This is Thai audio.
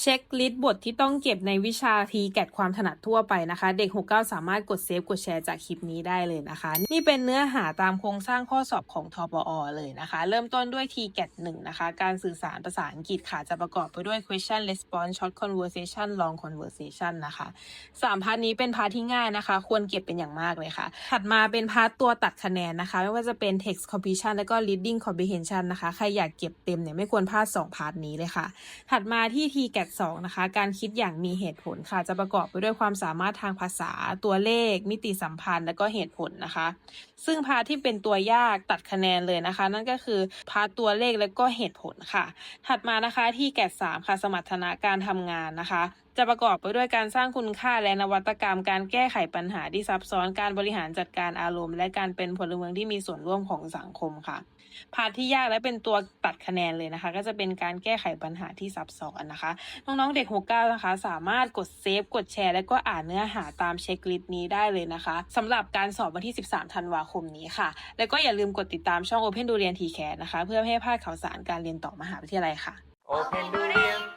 เช็คลิสต์บทที่ต้องเก็บในวิชาทีแกดความถนัดทั่วไปนะคะ เด็ก 69 สามารถกดเซฟกดแชร์จากคลิปนี้ได้เลยนะคะ นี่เป็นเนื้อหาตามโครงสร้างข้อสอบของทปอเลยนะคะ เริ่มต้นด้วย t g a t 1นะคะ การสื่อสารภาษาอังกฤษค่ะ จะประกอบไปด้วย question response short conversation long conversation นะคะสามพาร์ทนี้เป็นพาร์ทที่ง่ายนะคะ ควรเก็บเป็นอย่างมากเลยค่ะ ถัดมาเป็นพาร์ทตัวตัดคะแนนนะคะ ไม่ว่าจะเป็น text completion แล้วก็ reading comprehension นะคะใครอยากเก็บเต็มเนี่ยไม่ควรพลาดสองพาร์ทนี้เลยค่ะ ถัดมาที่ t g a t 2นะคะ การคิดอย่างมีเหตุผลค่ะ จะประกอบไปด้วยความสามารถทางภาษา ตัวเลข มิติสัมพันธ์ และก็เหตุผลนะคะ ซึ่งพาร์ทที่เป็นตัวยากตัดคะแนนเลยนะคะ นั่นก็คือพาร์ทตัวเลขและก็เหตุผลค่ะ ถัดมานะคะที่แกด3ค่ะ สมรรถนะการทำงานนะคะจะประกอบไปด้วยการสร้างคุณค่าและนวัตกรรม การแก้ไขปัญหาที่ซับซ้อนการบริหารจัดการอารมณ์ และการเป็นพลเมืองที่มีส่วนร่วมของสังคมค่ะพาร์ทที่ยากและเป็นตัวตัดคะแนนเลยนะคะ ก็จะเป็นการแก้ไขปัญหาที่ซับซ้อนนะคะ น้องๆเด็ก69นะคะ สามารถกดเซฟกดแชร์ และก็อ่านเนื้อหาตามเช็คลิสต์นี้ได้เลยนะคะสำหรับการสอบวันที่ 13 ธันวาคมนี้ค่ะ แล้วก็อย่าลืมกดติดตามช่อง Open ดูเรียน TCAT นะคะ เพื่อไม่ให้พลาดข่าวสารการเรียนต่อมหาวิทยาลัยค่ะโอเพนดูเรียน